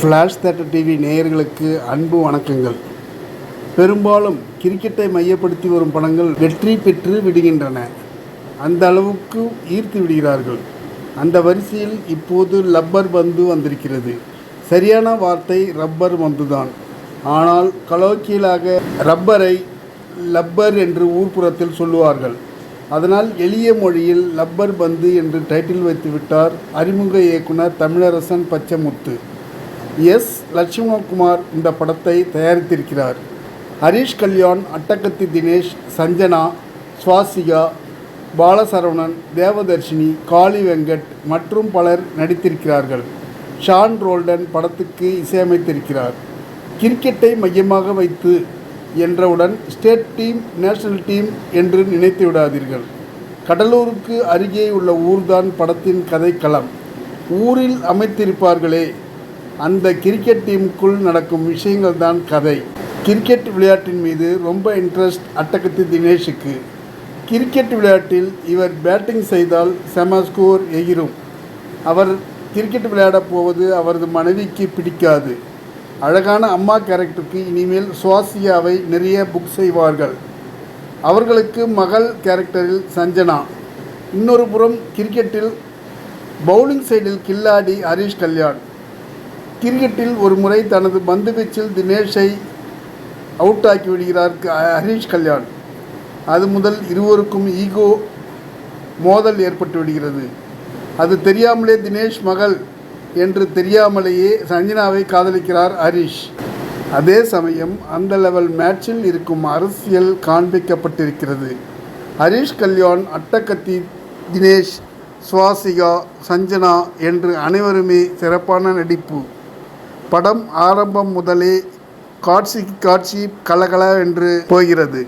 Flash theatre TV நேயர்களுக்கு அன்பு வணக்கங்கள். பெரும்பாலும் கிரிக்கெட்டை மையப்படுத்தி வரும் படங்கள் வெற்றி பெற்று விடுகின்றன. அந்த அளவுக்கு ஈர்த்து விடுகிறார்கள். அந்த வரிசையில் இப்போது லப்பர் பந்து வந்திருக்கிறது. சரியான வார்த்தை ரப்பர் பந்துதான். ஆனால் கலோக்கியலாக ரப்பரை லப்பர் என்று ஊர்ப்புறத்தில் சொல்லுவார்கள். அதனால் எளிய மொழியில் லப்பர் பந்து என்று டைட்டில் வைத்துவிட்டார் அறிமுக இயக்குனர் தமிழரசன் பச்சமுத்து. எஸ். லட்சுமணகுமார் இந்த படத்தை தயாரித்திருக்கிறார். ஹரிஷ் கல்யாண் அட்டகத்தி தினேஷ் சஞ்சனா சுவாசிகா பாலசரவணன் தேவதர்ஷினி காளி வெங்கட் மற்றும் பலர் நடித்திருக்கிறார்கள். ஷான் ரோல்டன் படத்துக்கு இசையமைத்திருக்கிறார். கிரிக்கெட்டை மையமாக வைத்து என்றவுடன் ஸ்டேட் டீம் நேஷனல் டீம் என்று நினைத்து விடாதீர்கள். கடலூருக்கு அருகே உள்ள ஊர்தான் படத்தின் கதைக்களம். ஊரில் அமைத்திருப்பார்களே அந்த கிரிக்கெட் டீமுக்குள் நடக்கும் விஷயங்கள் தான் கதை. கிரிக்கெட் விளையாட்டின் மீது ரொம்ப இன்ட்ரெஸ்ட் அட்டகத்தி தினேஷுக்கு. கிரிக்கெட் விளையாட்டில் இவர் பேட்டிங் செய்தால் செம ஸ்கோர் எகிரும் அவர் கிரிக்கெட் விளையாடப் போவது அவரது மனைவிக்கு பிடிக்காது. அழகான அம்மா கேரக்டருக்கு இனிமேல் சுவாசியாவை நிறைய புக் செய்வார்கள். அவர்களுக்கு மகள் கேரக்டரில் சஞ்சனா. இன்னொரு புறம் கிரிக்கெட்டில் பவுலிங் சைடில் கில்லாடி ஹரிஷ் கல்யாண். கிரிக்கெட்டில் ஒரு முறை தனது பந்து வீச்சில் தினேஷை அவுட் ஆக்கி விடுகிறார் ஹரீஷ் ஹரிஷ் கல்யாண். அது முதல் இருவருக்கும் ஈகோ மோதல் ஏற்பட்டு விடுகிறது. அது தெரியாமலே தினேஷ் மகள் என்று தெரியாமலேயே சஞ்சனாவை காதலிக்கிறார் ஹரிஷ். அதே சமயம் அந்த லெவல் மேட்சில் இருக்கும் அரசியல் காண்பிக்கப்பட்டிருக்கிறது. ஹரிஷ் கல்யாண் அட்டகத்தி தினேஷ் சுவாசிகா சஞ்சனா என்று அனைவருமே சிறப்பான நடிப்பு. படம் ஆரம்பம் முதலே காட்சிக்கு காட்சி கலகல என்று போகிறது.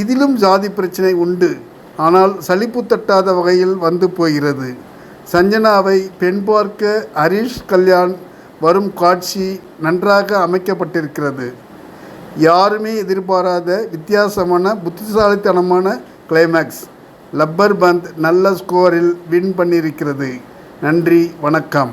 இதிலும் ஜாதி பிரச்சனை உண்டு. ஆனால் சலிப்பு தட்டாத வகையில் வந்து போகிறது. சஞ்சனாவை பெண் பார்க்க ஹரிஷ் கல்யாண் வரும் காட்சி நன்றாக அமைக்கப்பட்டிருக்கிறது. யாருமே எதிர்பாராத வித்தியாசமான புத்திசாலித்தனமான கிளைமேக்ஸ் லப்பர் பந்த் நல்ல ஸ்கோரில் வின் பண்ணியிருக்கிறது. நன்றி வணக்கம்.